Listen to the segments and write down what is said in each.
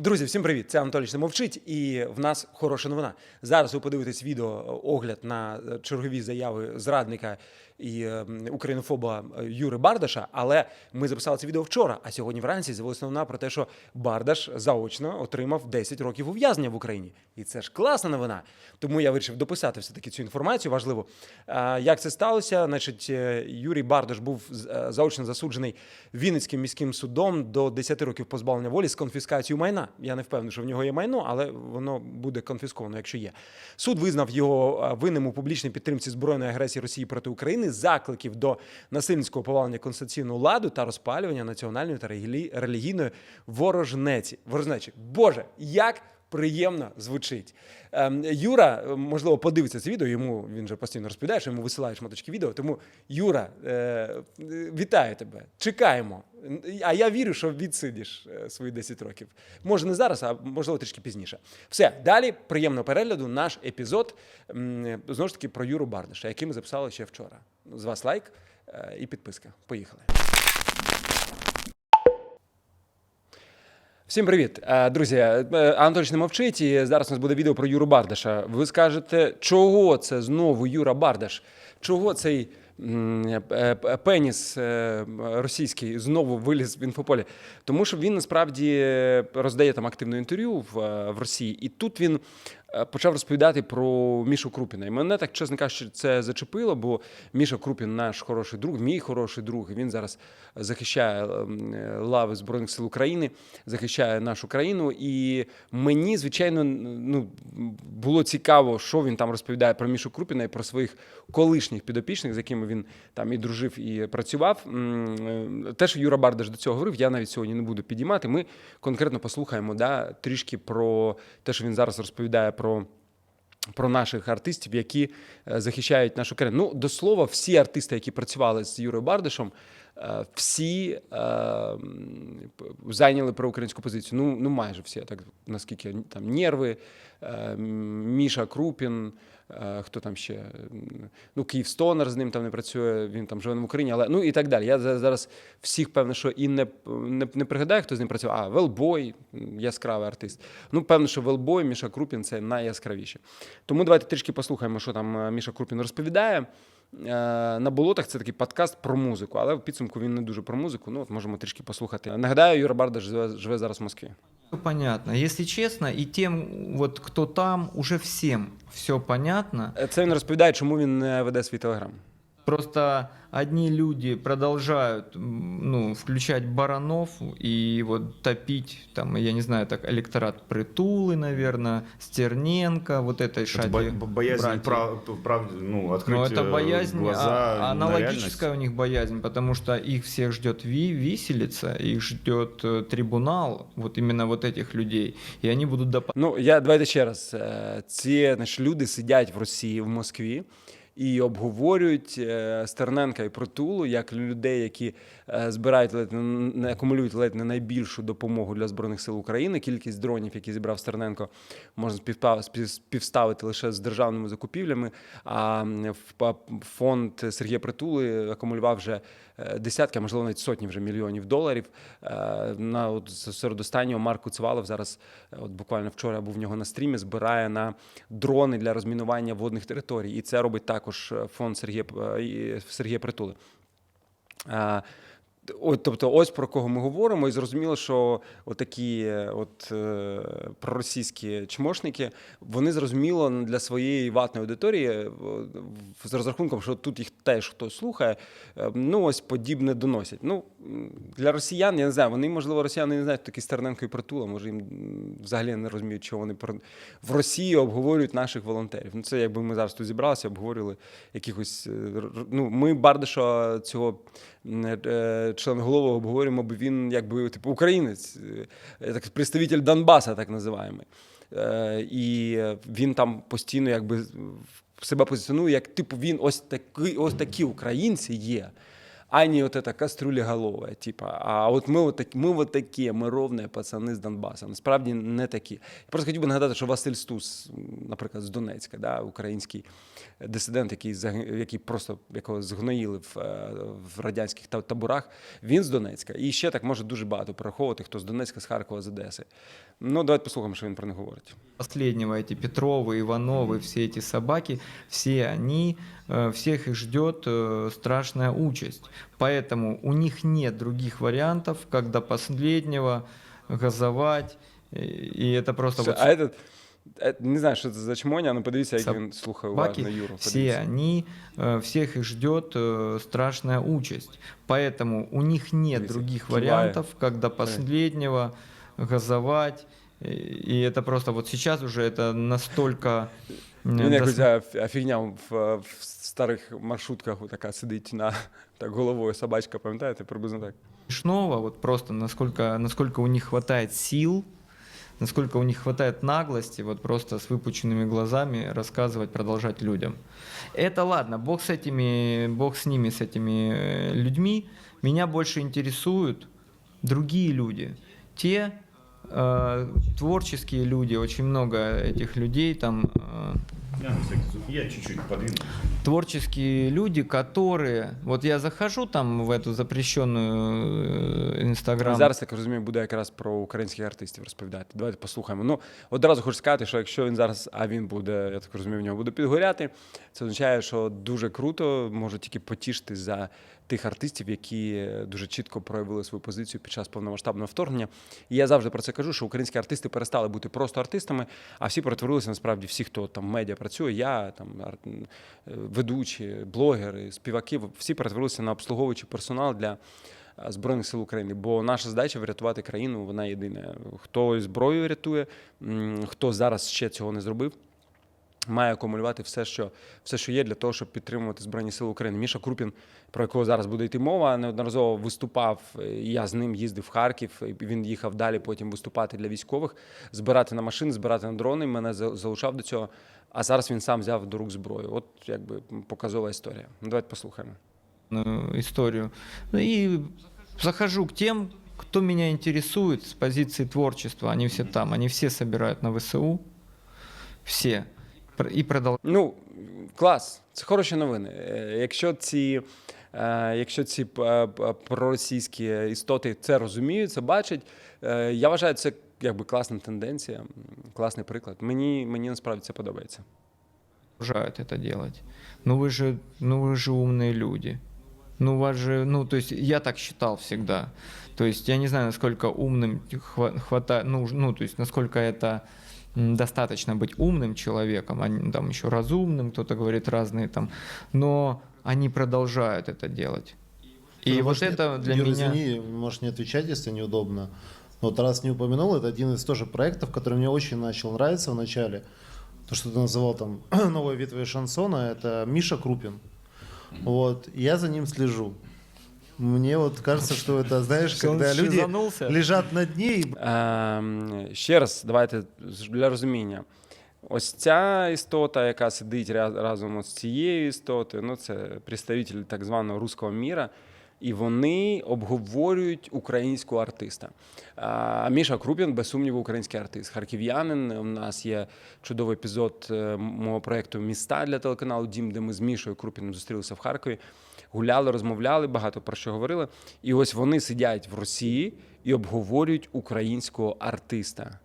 Друзі, всім привіт! Це Анатолій мовчить, і в нас хороша новина. Зараз ви подивитесь відео огляд на е, чергові заяви зрадника і е, українофоба е, Юри Бардаша. Але ми записали це відео вчора. А сьогодні вранці з'явилася новина про те, що Бардаш заочно отримав 10 років ув'язнення в Україні. І це ж класна новина. Тому я вирішив дописати все таки цю інформацію. Важливо, як це сталося. Значить, е, Юрій Бардаш був е, заочно засуджений Вінницьким міським судом до 10 років позбавлення волі з конфіскацією майна. Я не впевнений, що в нього є майно, але воно буде конфісковано, якщо є. Суд визнав його винним у публічній підтримці збройної агресії Росії проти України, закликів до насильницького повалення конституційного ладу та розпалювання національної та релі- релігійної ворожнеці. Ворожнечі. Боже, як приємно звучить. Ем, Юра, е, можливо, подивиться це відео. Йому він же постійно розповідає, що йому висилають шматочки відео. Тому Юра, е, вітаю тебе. Чекаємо. А я вірю, що відсидиш е, свої 10 років. Може, не зараз, а можливо трішки пізніше. Все, далі приємного перегляду. Наш епізод знову ж таки про Юру Бардиша, який ми записали ще вчора. З вас лайк і підписка. Поїхали. Всім привіт, Е, друзі. е, Анатолій не мовчить, і зараз у нас буде відео про Юру Бардаша. Ви скажете, чого це знову Юра Бардаш? Чого цей е, пеніс російський знову виліз в інфополі? Тому що він насправді роздає там активне інтерв'ю в, Росії, і тут він почав розповідати про Мішу Крупіна. І мене так, чесно кажучи, це зачепило, бо Міша Крупін наш хороший друг, мій хороший друг. Він зараз захищає ем, е, лави Збройних сил України, захищає нашу країну. І мені, звичайно, ну, було цікаво, що він там розповідає про Мішу Крупіна і про своїх колишніх підопічних, з якими він там і дружив, і працював. Е, Те, що Юра Бардаш до цього говорив, я навіть сьогодні не буду підіймати. Ми конкретно послухаємо да, трішки про те, що він зараз розповідає про. Про наших артистів, які е, захищають нашу країну. Ну, до слова, всі артисти, які працювали з Юрою Бардишем, е, всі е, зайняли проукраїнську позицію. Ну, ну майже всі, так наскільки там Нерви, е, Міша Крупін, хто там ще? Ну, Київ Стонер з ним там не працює, він там живе в Україні, але ну і так далі. Я зараз всіх певно, що і не, не, не пригадаю, хто з ним працював. А, Велбой, яскравий артист. Ну, певно, що Велбой, Міша Крупін це найяскравіші. Тому давайте трішки послухаємо, що там е, Міша Крупін розповідає. Е, На болотах це такий подкаст про музику, але в підсумку він не дуже про музику. Ну, от можемо трішки послухати. Нагадаю, Юра Бардаш живе, живе зараз в Москві. Понятно. Если честно, и тем, вот кто там, уже всем все понятно. Це він розповідає, чому він не веде свій телеграм. Просто одни люди продолжают м, ну, включать баранов и вот топить, там, я не знаю, так, электорат Притулы, наверное, Стерненко, вот этой Это шади. бо- бо- боязнь братьев. прав, прав, ну, открыть Но это э, боязнь, глаза а- на аналогическая у реальность. них боязнь, потому что их всех ждет ви, виселица, их ждет э, трибунал, вот именно вот этих людей, и они будут до Ну, я давайте ще раз. Е, Ці значить, люди сидять в Росії, в Москві. І обговорюють е, Стерненка і Притулу як людей, які е, збирають ледь не- акумулюють ледь не найбільшу допомогу для збройних сил України. Кількість дронів, які зібрав Стерненко, можна співставити лише з державними закупівлями. А в фонд Сергія Притули акумулював вже десятки, а можливо навіть сотні вже мільйонів доларів. Е, На от серед останнього Марку Цвалов зараз, е, от буквально вчора я був в нього на стрімі, збирає на дрони для розмінування водних територій. І це робить також е, фонд Сергія Сергія Притули. От, тобто, ось про кого ми говоримо, і зрозуміло, що отакі от е, проросійські чмошники, вони зрозуміло для своєї ватної аудиторії, е, з розрахунком, що тут їх теж хтось слухає, е, ну ось подібне доносять. Ну для росіян, я не знаю, вони, можливо, росіяни не знають, такий Стерненко і Притула, може їм взагалі не розуміють, що вони про- в Росії обговорюють наших волонтерів. Ну це якби ми зараз тут зібралися, обговорювали якихось. е, Ну, ми Бардиша цього е, член голови обговорюємо, бо він якби типу українець, е, так представитель Донбаса, так називаємо. Е, І він там постійно якби себе позиціонує, як типу він ось такий, ось такі українці є а не вот эта кастрюлеголовая, типа, а от ми от, такі, ми от такі, ми ровні пацани з Донбаса. Насправді не такі. Я просто хотів би нагадати, що Василь Стус, наприклад, з Донецька, да, український дисидент, який, заги- який просто якого згноїли в, е, в радянських та- таборах, він з Донецька. І ще так може дуже багато перераховувати, хто з Донецька, з Харкова, з Одеси. Ну, давайте послухаємо, що він про них говорить. последнего эти Петровы, Ивановы, все эти собаки, все они, э, всех их ждет э, страшная участь. Поэтому у них нет других вариантов, как до последнего газовать. И и это просто Все, вот а этот, е, не знаю, що це за чмоня, але подивіться, як Соб- він слухає собаки, уважно Юру. все подивіться. они, э, всех их ждет э, страшная участь. Поэтому у них нет Видите, других кивая. вариантов, как до последнего газовать. И и это просто вот сейчас уже это настолько... э, Він якось дос- ця фігня в, в старих маршрутках така сидить на так головою собачка, пам'ятаєте, приблизно так. смешного, вот просто насколько, насколько у них хватает сил, насколько у них хватает наглости, вот просто с выпученными глазами рассказывать, продолжать людям. Это ладно, бог с этими, бог с ними, с этими э, людьми. Меня больше интересуют другие люди. Те э, творческие люди, очень много этих людей там. э, Я, на всякий случай, я чуть-чуть подвину. творческие люди, которые... Вот я захожу там в эту запрещенную э, Инстаграм. Зараз, як розумію, буде якраз про українських артистів розповідати. Давайте послухаємо. Ну, одразу хочу сказати, що якщо він зараз, а він буде, я так розумію, в нього буде підгоряти, це означає, що дуже круто, можу тільки потішити за тих артистів, які дуже чітко проявили свою позицію під час повномасштабного вторгнення. І я завжди про це кажу, що українські артисти перестали бути просто артистами, а всі перетворилися насправді всі, хто там медіа працює, я там е, ведучі, блогери, співаки, всі перетворилися на обслуговуючий персонал для е, Збройних сил України. Бо наша задача врятувати країну, вона єдина. Хто зброєю рятує, хто зараз ще цього не зробив. Має акумулювати все, що все, що є для того, щоб підтримувати Збройні Сили України. Міша Крупін, про якого зараз буде йти мова, неодноразово виступав. і Я з ним їздив в Харків. і Він їхав далі потім виступати для військових, збирати на машини, збирати на дрони. Мене залучав до цього. А зараз він сам взяв до рук зброю. От якби показова історія. Ну, давайте послухаємо. э, историю. Ну и захожу к тем, кто меня интересует с позиции творчества. Они все там, они все собирают на ВСУ. Все Пр- И продолжают. Ну, клас, це хороші новини. Е, Якщо ці, е, якщо ці е, п- проросійські істоти це розуміють, це бачать, е, я вважаю, це якби класна тенденція, м, класний приклад. Мені, мені насправді це подобається. это делать. Ну вы же, ну вы же умные люди. Ну у вас же, ну то есть я так считал всегда. То есть я не знаю, насколько умным хватает, ну, ж- ну то есть насколько это м, достаточно быть умным человеком, а не там еще разумным, кто-то говорит разные там, но они продолжают это делать. И Ну, вот может, это не- для Юра, меня... извини, можешь не отвечать, если неудобно. Но вот раз не упомянул, это один из тоже проектов, который мне очень начал нравиться в начале. То, что ты называл там новой ветви шансона, это Миша Крупин. Вот, я за ним слежу. Мне вот кажется, что это, знаешь, Что когда люди шизанулся? лежат на дне и Ем, ще раз, давайте для розуміння. Ось ця істота, яка сидить ря- разом з цією істотою, ну це представителі так званого руського міра, і вони обговорюють українського артиста. А Міша Крупін, без сумніву, український артист. Харків'янин. У нас є чудовий епізод е, мого проєкту Міста для телеканалу Дім, де ми з Мішою Крупіним зустрілися в Харкові. Гуляли, розмовляли, багато про що говорили. І ось вони сидять в Росії і обговорюють українського артиста.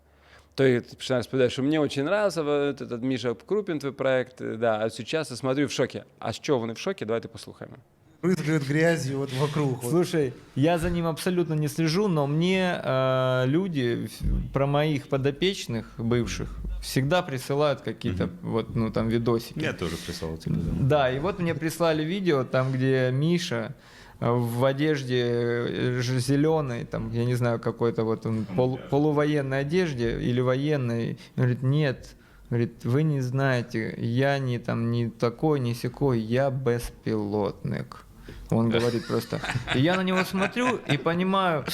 Той починає рассказать, що мені очень нравився, Міша Крупін, твій проект, э, да, а сейчас я смотрю в шокі. А що вони в шокі? Давайте послухаємо. Брызгают грязью вот вокруг. вот. Слушай, я за ним абсолютно не слежу, но мне э, люди про моих подопечных бывших всегда присылают какие-то вот ну там видосики. Я тоже прислал тебе. да. Да, и вот мне прислали видео там, где Миша э, в одежде зеленой, там, я не знаю, какой-то вот он пол- полувоенной одежде или военной. Он Говорит, нет, говорит, вы не знаете, я не там не такой, не секой, я беспилотник. Он говорит просто. И я на него смотрю и понимаю,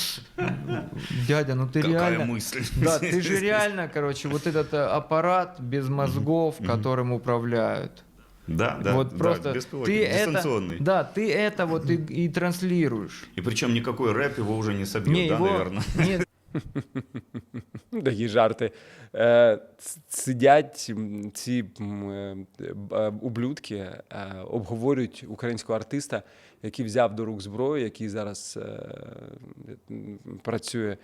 дядя, ну ты Какая реально... мысль. Да, ты же реально, короче, вот этот э, аппарат без мозгов, которым управляют. Да, да, вот да, просто ты это, дистанционный. да, ты это вот и, и транслируешь. И причем никакой рэп его уже не собьет, Не, да, его, наверное? не, Ну, Такі жарти. Е, сидять ці е, е, ублюдки, обговорюють українського артиста, який взяв до рук зброю, який зараз працює,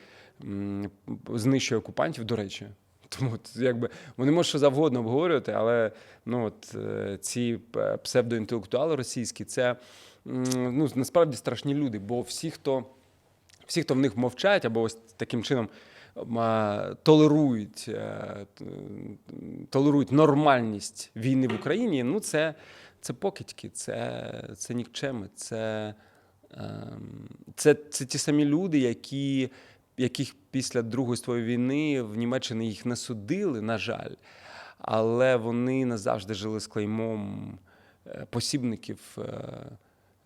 знищує окупантів, до речі. Тому якби вони можуть що завгодно обговорювати, але ну, от, ці псевдоінтелектуали російські це ну, насправді страшні люди, бо всі, хто всі, хто в них мовчать, або ось таким чином толерують, е, толерують нормальність війни в Україні, ну це, це покидьки, це, це нікчеми, це, ем, це, це ті самі люди, які, яких після Другої світової війни в Німеччині їх не судили, на жаль, але вони назавжди жили з клеймом е, посібників.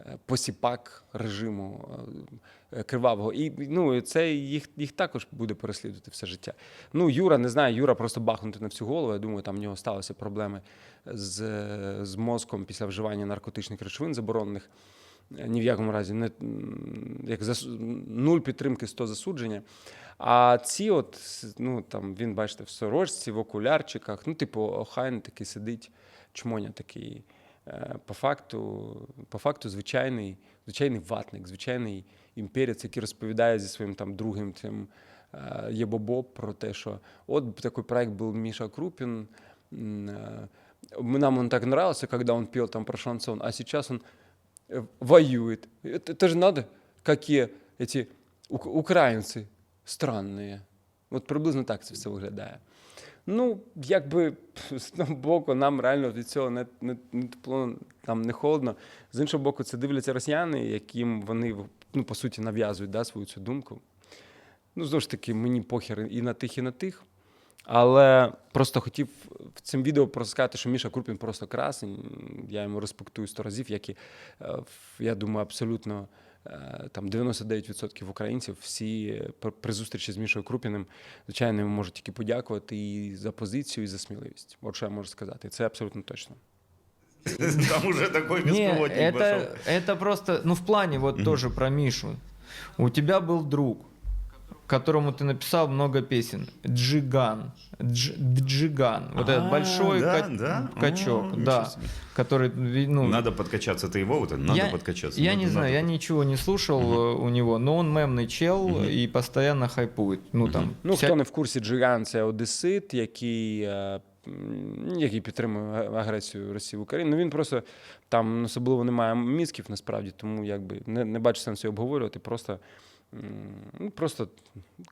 Е, е, Посіпак режиму е, кривавого. І ну, це їх, їх також буде переслідувати все життя. Ну, Юра, не знаю, Юра просто бахнути на всю голову. Я думаю, там в нього сталися проблеми з, з мозком після вживання наркотичних речовин заборонених. Е, Ні в якому разі не як зас... нуль підтримки, 100 засудження. А ці, от, ну там він, бачите, в сорочці, в окулярчиках, ну, типу, охайний такий сидить, чмоня такий. Е, По факту, по факту, звичайний, звичайний ватник, звичайний імперець, який розповідає зі своїм там другим цим е, Єбобоб про те, що от такой проект был Миша Крупин. м, э, мы- Нам он так нравился, когда он пел там про шансон, а сейчас он э, воюет. Это, это же надо, какие эти ук- українці странні. От приблизно так це все виглядає. Ну, якби з одного боку, нам реально від цього не, не, не тепло, там не холодно. З іншого боку, це дивляться росіяни, яким вони ну, по суті нав'язують да, свою цю думку. Ну, знову ж таки, мені похер і на тих, і на тих. Але просто хотів в цим відео просто сказати, що Міша Крупін просто красень. Я йому респектую сто разів, як і е, я думаю, абсолютно там 99% українців всі е, при- при зустрічі з Мішою Крупіним, звичайно, йому можуть тільки подякувати і за позицію, і за сміливість. От що я можу сказати. Це абсолютно точно. Там уже такой не, беспилотник это, пошел. это просто, ну в плане вот тоже про Мишу. У тебя был друг, которому ты написал много песен. Джиган. Дж- Джиган. Вот А, этот большой да, ка- да? качок, О, да. ничего себе. Который, ви- ну, Надо подкачаться, ты его вот это, надо я, подкачаться. Я надо- не знаю, надо я под- ничего не слушал э, у него, но он мемный чел Мгм. и постоянно хайпует. Ну там. Ну, вся- хто не в курсі, Джиган це одесит, який, е, м, який підтримує аг- агресію Росії в Україну. Ну він просто там особливо немає мізків, насправді, тому якби не, не бачу сенсу його обговорювати. Просто, м, ну, просто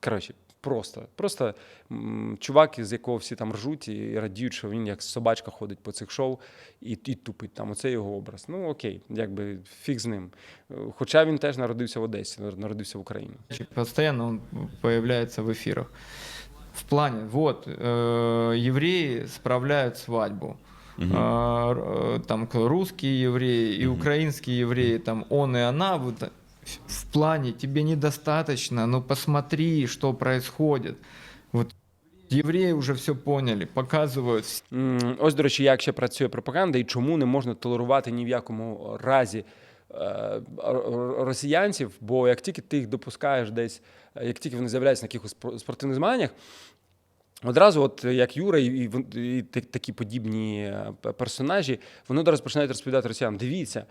коротше, просто. Просто м, чувак, з якого всі там ржуть і радіють, що він як собачка ходить по цих шоу і, і тупить там. Оце його образ. Ну окей, якби фіг з ним. Е, Хоча він теж народився в Одесі, народився в Україні. Постоянно он появляется в эфирах. В плане, вот, э, евреи справляют свадьбу. Мгм. А, р- э, там к- русские евреи и украинские евреи, там он и она, вот, в- в плане тебе недостаточно, ну посмотри, что происходит. Вот евреи уже все поняли, показывают М, Ось, до речі, як ще працює пропаганда і чому не можна толерувати ні в якому разі е, росіянців, бо як тільки ти їх допускаєш десь, е, як тільки вони з'являються на якихось спортивних змаганнях, одразу, от як Юра і, і, такі подібні е, персонажі, вони одразу починають розповідати росіянам: дивіться.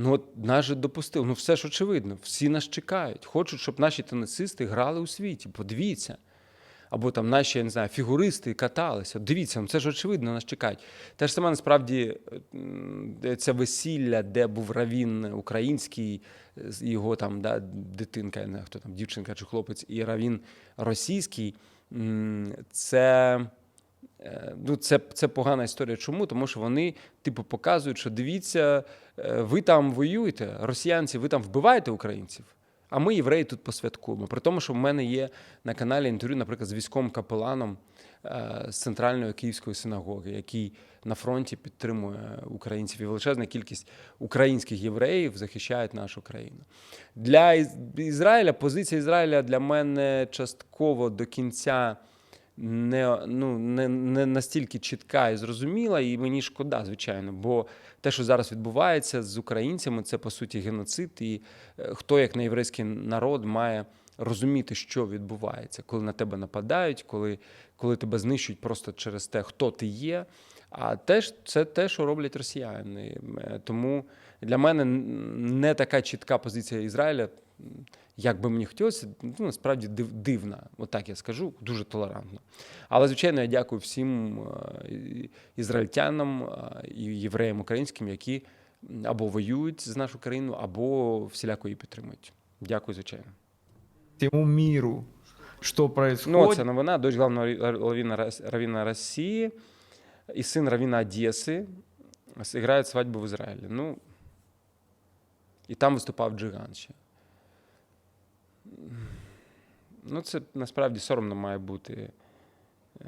Ну, от нас же допустили. Ну, все ж очевидно, всі нас чекають. Хочуть, щоб наші тенісисти грали у світі. Подивіться або там наші я не знаю, фігуристи каталися. Дивіться, ну це ж очевидно, нас чекають. Те ж саме насправді це весілля, де був равін український, його там да, дитинка, я не знаю, хто там, дівчинка чи хлопець, і равін російський. Це. Е, Ну, це, це погана історія. Чому? Тому що вони, типу, показують, що дивіться, е, ви там воюєте, росіянці, ви там вбиваєте українців, а ми, євреї, тут посвяткуємо. При тому, що в мене є на каналі інтерв'ю, наприклад, з військовим капеланом е, з центральної київської синагоги, який на фронті підтримує українців. І величезна кількість українських євреїв захищають нашу країну. Для Ізраїля позиція Ізраїля для мене частково до кінця не, ну, не, не настільки чітка і зрозуміла, і мені шкода, звичайно. Бо те, що зараз відбувається з українцями, це по суті геноцид. І е, хто, як не єврейський народ, має розуміти, що відбувається, коли на тебе нападають, коли, коли тебе знищують просто через те, хто ти є. А теж це те, що роблять росіяни. Е, Тому для мене не така чітка позиція Ізраїля, як би мені хотілося, ну, насправді див, дивна, отак я скажу, дуже толерантно. Але, звичайно, я дякую всім е, і- ізраїльтянам е, і євреям українським, які м, або воюють з нашу країну, або всіляко її підтримують. Дякую, звичайно. Всему миру, что Ну, происходит. це новина. Дочь главного раввина, Рос- раввина России и сын раввина Одессы сыграют свадьбу в Израиле. Ну, і там виступав Джиган ще. Ну, це насправді соромно має бути е,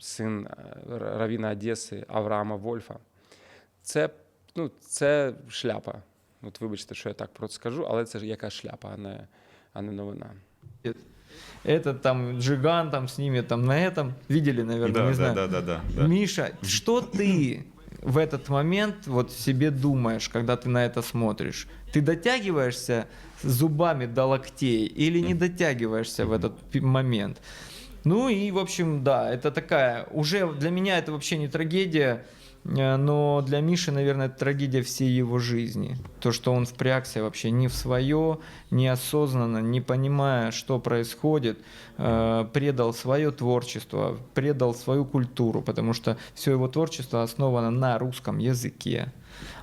син е, раввина Одеси Авраама Вольфа. Це, ну, це шляпа. От вибачте, що я так просто скажу, але це ж яка шляпа, а не, а не новина. Этот там Джиган там с ними там на этом. Видели, наверное, Да, не да, знаю. да, да, да, да. Миша, что ты в этот момент вот себе думаешь, когда ты на это смотришь? Ты дотягиваешься зубами до локтей или не дотягиваешься в этот момент? Ну и, в общем, да, это такая, уже для меня это вообще не трагедия, э, но для Миши, наверное, это трагедия всей его жизни. То, что он впрягся вообще не в свое, неосознанно, не понимая, что происходит, э, предал свое творчество, предал свою культуру, потому что все его творчество основано на русском языке,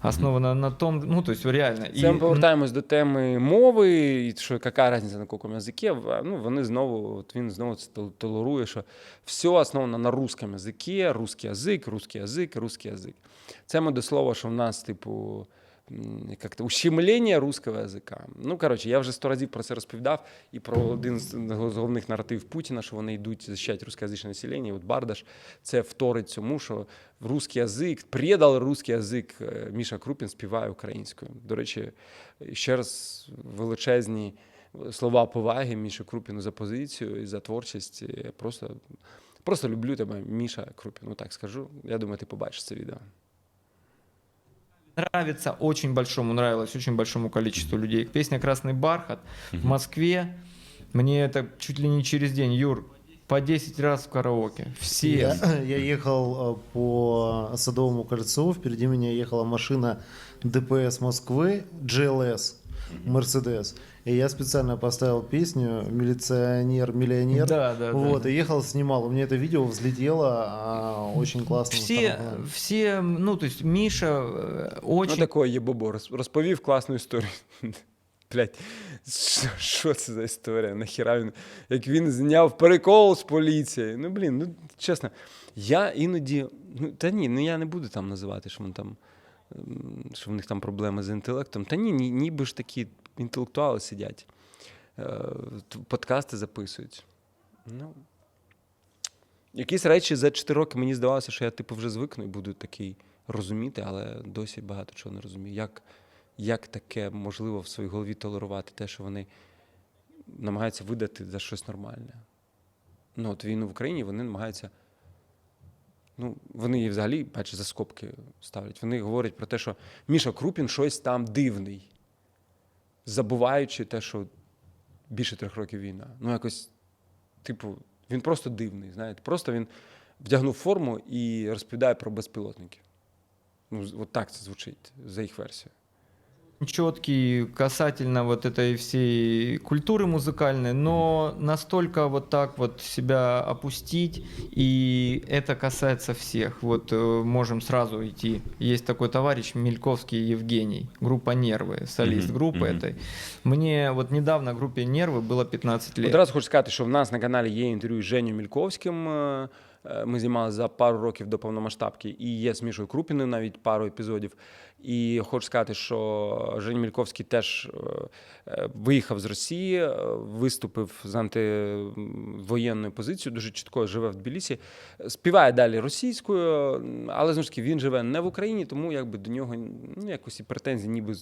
основано на том, ну, то есть реально. Це ми повертаємось до теми мови, і що яка різниця на якому язикі. Ну, вони знову, от він знову це толерує, що все основано на русском язикі, русський язик, русський язик, русський язик. Це ми до слова, що в нас, типу, як-то ущемлення русского язика. Ну, коротше, я вже сто разів про це розповідав і про один з головних наративів Путіна, що вони йдуть захищати русскоязичне населення. І от Бардаш це вторить цьому, що русский язик, предал русский язик е, Міша Крупін співає українською. До речі, ще раз величезні слова поваги Міші Крупіну за позицію і за творчість. Я просто, просто люблю тебе, Міша Крупін. Ну так скажу. Я думаю, ти побачиш це відео нравится очень большому, нравилось очень большому количеству людей. Песня «Красный бархат» в Москве, мне это чуть ли не через день, Юр, по 10 раз в караоке. Все. Я, я ехал э, по Садовому кольцу, впереди меня ехала машина ДПС Москвы, GLS, Мерседес. И я специально поставил песню «Милиционер-миллионер». Да, да, да. И ехал, снимал. У меня это видео взлетело а, очень классно. Все, все, ну, то есть Миша э, очень... Ну такое є Бобо. роз- Розповів класну історію. Блять, що, це за історія? Нахіра він, як він зняв перекол з поліцією. Ну, блін, ну чесно, я іноді. Ну, та ні, ну я не буду там називати, що, там, що в них там проблеми з інтелектом. Та ні, ні ніби ж такі інтелектуали сидять, е, подкасти записують. Ну, якісь речі за 4 роки мені здавалося, що я типу вже звикну і буду такий розуміти, але досі багато чого не розумію. Як, як таке можливо в своїй голові толерувати те, що вони намагаються видати за щось нормальне? Ну, от війну в Україні вони намагаються. Ну, вони її взагалі, бачиш, за скобки ставлять. Вони говорять про те, що Міша Крупін щось там дивний, забуваючи те, що більше трьох років війна. Ну, якось, типу, він просто дивний, знаєте. Просто він вдягнув форму і розповідає про безпілотники. Ну, от так це звучить за їх версією. четкий касательно вот этой всей культуры музыкальной, но настолько вот так вот себя опустить, и это касается всех. Вот э, можем сразу идти. Есть такой товарищ Мельковский Евгений, группа «Нервы», солист Мгм, группы мгм. этой. Мне вот недавно группе «Нервы» было 15 лет. Одразу хочу сказати, що в нас на каналі є інтерв'ю з Женю Мільковським. е, Ми знімали за пару років до повномасштабки, і є з Мішою Крупіною навіть пару епізодів. І хочу сказати, що Женя Мільковський теж е, виїхав з Росії, е, виступив з анти воєнною позицією, дуже чітко живе в Тбілісі, співає далі російською, але знову ж таки він живе не в Україні, тому якби до нього ну, якось і претензій ніби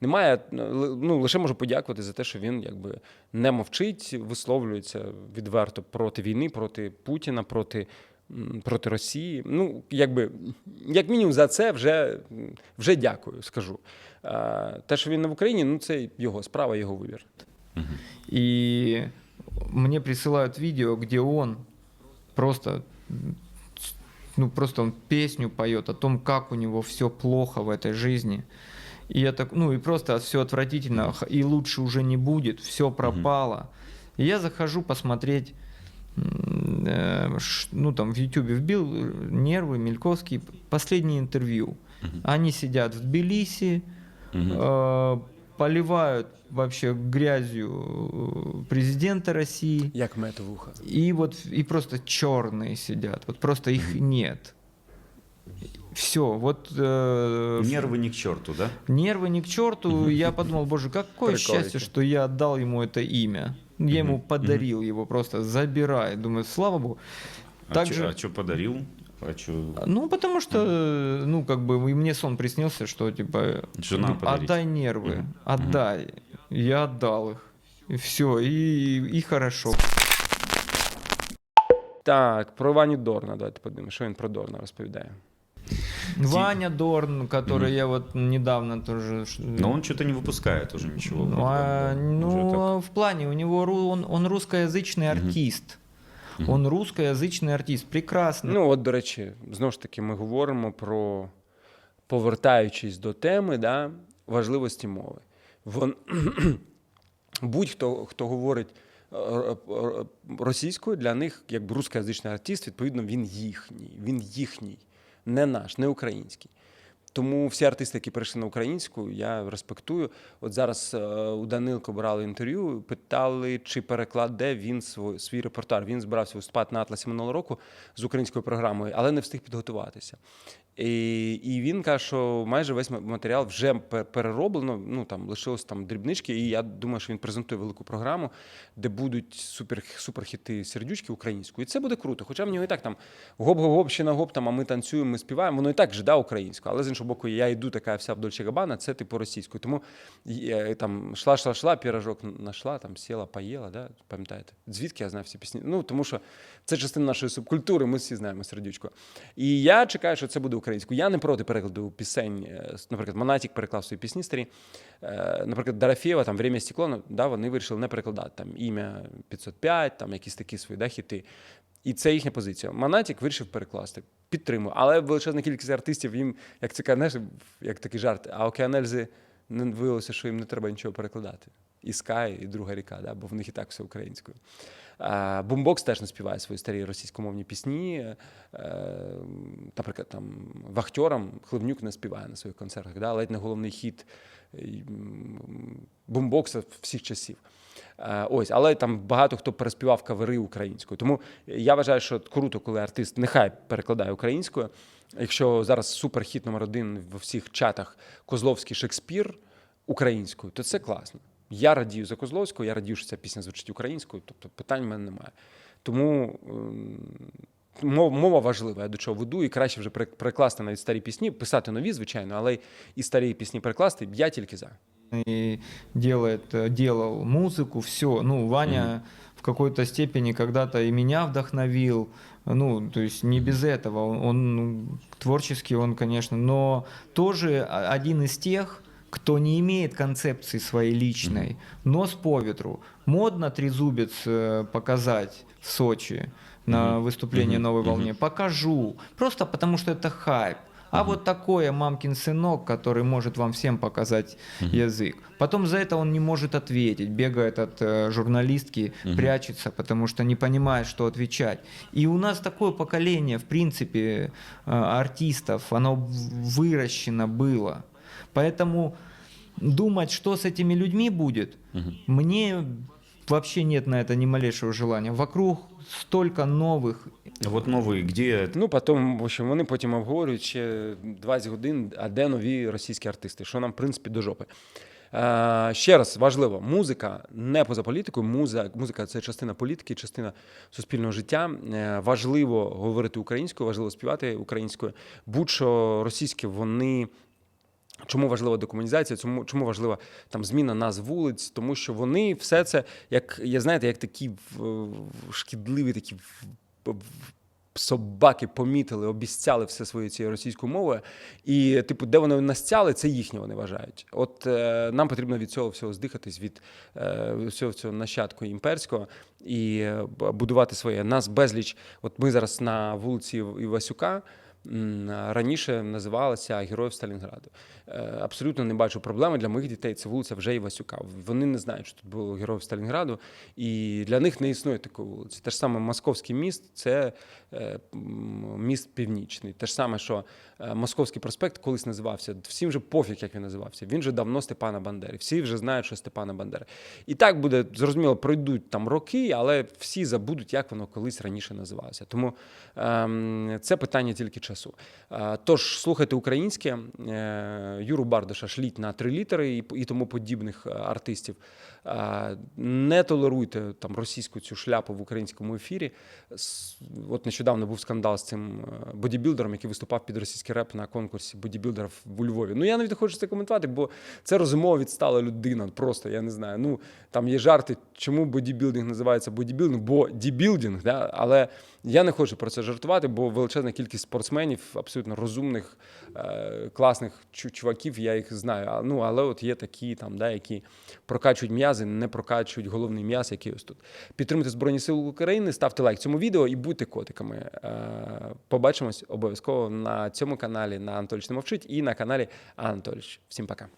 немає. Ну, лише можу подякувати за те, що він якби не мовчить, висловлюється відверто проти війни, проти Путіна, проти м, Проти Росії, ну якби як мінімум за це вже, вже дякую, скажу. А, те, що він не в Україні, ну це його справа, його вибір. И мне присылают видео, где он просто, м, ну просто он песню поет о том, как у него все плохо в этой жизни. И я так, ну и просто все отвратительно, х- и лучше уже не будет, все пропало. И я захожу посмотреть, м, э, ш- ну там в Ютубе вбил э, нервы, Мельковский, последнее интервью. Они сидят в Тбилиси, э, поливают вообще грязью э, президента России. Як мед вуха. И вот и просто черные сидят. Вот просто их нет. Все, вот э, Нервы не к черту, да? нервы не к черту. Я подумал, боже, какое Прикольно. счастье, что я отдал ему это имя. Я ему подарил его просто, забирай. Думаю, слава богу. А Также- что подарил? А чё- Ну, потому что, э, ну, как бы, и мне сон приснился, что, типа, Жена ну, подарить. отдай нервы, Мгм. отдай. Я отдал их. И все, и, и хорошо. Так, про Ваню Дорна. Давайте подивимося, що він про Дорна розповідає. Ваня Дорн, который я вот недавно тоже... ш- Но он что-то не выпускает уже ничего. Ну, вроде а, как, да, ну, уже так. а в плане, у него ру- он, он русскоязычный артист. Он русскоязычный артист. Прекрасно. Ну, от, до речі, знову ж таки, ми говоримо про повертаючись до теми, да, важливості мови. Вон... Будь-хто, хто говорить е, е, е, російською, для них, якби русскоязичний артист, відповідно, він їхній, він їхній, не наш, не український. Тому всі артисти, які перейшли на українську, я респектую. От зараз е, у Данилко брали інтерв'ю, питали, чи перекладе він свій, свій репортаж. Він збирався виступати на Атласі минулого року з українською програмою, але не встиг підготуватися. І, і він каже, що майже весь матеріал вже перероблено. Ну там лишилось там дрібнички. І я думаю, що він презентує велику програму, де будуть супер, суперхіти сердючки українською. І це буде круто. Хоча в нього і так там гоп-гоп, ще на гоп, там, а ми танцюємо, ми співаємо. Воно і так же да, українською. Але з іншого боку, я йду така вся в Дольче Габана, це типу російською. Тому е, там шла, шла, шла, пірожок нашла, там сіла, поїла, да? пам'ятаєте? Звідки я знаю всі пісні? Ну тому що це частина нашої субкультури, ми всі знаємо сердючко. І я чекаю, що це буде українською. Я не проти перекладу пісень. е, Наприклад, Монатік переклав свої пісні старі. Е, Наприклад, Дарафєва, там «Время стекло, ну, да, вони вирішили не перекладати там ім'я 505, там якісь такі свої да, хіти. І це їхня позиція. Монатік вирішив перекласти. Підтримую. Але величезна кількість артистів їм, як це знаєш, як такий жарт, а океанельзи не виявилося, що їм не треба нічого перекладати. І Скай, і друга ріка, да, бо в них і так все українською. Бумбокс теж не співає свої старі російськомовні пісні. Е, наприклад, там вахтьорам Хливнюк не співає на своїх концертах, да, ледь не головний хіт е, бумбокса всіх часів. Е, Ось, але там багато хто переспівав кавери українською. Тому я вважаю, що круто, коли артист нехай перекладає українською. Якщо зараз суперхіт номер один в всіх чатах Козловський Шекспір українською, то це класно. Я радію за Козловського, я радію, що ця пісня звучить українською, тобто питань в мене немає. Тому ем, мова, мова важлива, я до чого веду, і краще вже пере- перекласти навіть старі пісні, писати нові, звичайно, але і старі пісні перекласти, я тільки за. и делает, э, делал музыку, все. Ну, Ваня в какой-то степени когда-то и меня вдохновил. Ну, то есть не без этого. Он, он, ну, творческий он, конечно, но тоже о- один из тех, кто не имеет концепции своей личной, нос по ветру. Модно трезубец э, показать в Сочи на выступлении Мгм. «Новой волне». Покажу. Просто потому что это хайп. А вот такой мамкин сынок, который может вам всем показать язык. Потом за это он не может ответить, бегает от э, журналистки, прячется, потому что не понимает, что отвечать. И у нас такое поколение, в принципе, э, артистов, оно выращено было. Поэтому думать, что с этими людьми будет, мне вообще нет на это ни малейшего желания. Вокруг столько новых Вот новый, где Ну, потім, в общем, вони потім обговорюють ще 20 годин, а де нові російські артисти, що нам, в принципі, до жопи. Е, ще раз важливо: музика не поза політикою. Муза, музика це частина політики, частина суспільного життя. Е, важливо говорити українською, важливо співати українською. Будь-що російське вони. Чому важлива декомунізація? Чому, чому важлива там зміна назв вулиць? Тому що вони все це, як я знаєте, як такі шкідливі, такі собаки помітили, обіцяли все своєю цією російською мовою. І, типу, де вони настяли, це їхнє вони вважають. От е, нам потрібно від цього всього здихатись, від е, всього цього нащадку імперського і е, будувати своє. Нас безліч. От ми зараз на вулиці Івасюка. Раніше називалася Героїв Сталінграду. Е, Абсолютно не бачу проблеми для моїх дітей. Це вулиця вже Івасюка. Вони не знають, що тут було Героїв Сталінграду, і для них не існує такої вулиці. Те ж саме Московський міст це е, міст північний. Те ж саме, що е, Московський проспект колись називався. Всім вже пофіг, як він називався. Він вже давно Степана Бандери. Всі вже знають, що Степана Бандери. І так буде зрозуміло, пройдуть там роки, але всі забудуть, як воно колись раніше називалося. Тому ем, це питання тільки часу. Е, тож слухайте українське. Е, Юру Бардаша шліть на три літери і, і тому подібних е, артистів. Е, не толеруйте там російську цю шляпу в українському ефірі. От нещодавно був скандал з цим е, бодібілдером, який виступав під російський реп на конкурсі бодібілдерів у Львові. Ну я навіть не хочу це коментувати, бо це розумово відстала людина. Просто я не знаю. Ну там є жарти, чому бодібілдинг називається бодібілдинг, бо дібілдинг, да? але я не хочу про це жартувати, бо величезна кількість спортсменів, абсолютно розумних, е, класних чуваків, я їх знаю. Ну, але от є такі, там, да, які прокачують м'язи, не прокачують головний м'яз, який ось тут. Підтримуйте Збройні Сили України, ставте лайк цьому відео і будьте котиками. Е, побачимось обов'язково на цьому каналі на Анатоліч не мовчить і на каналі Анатоліч. Всім пока.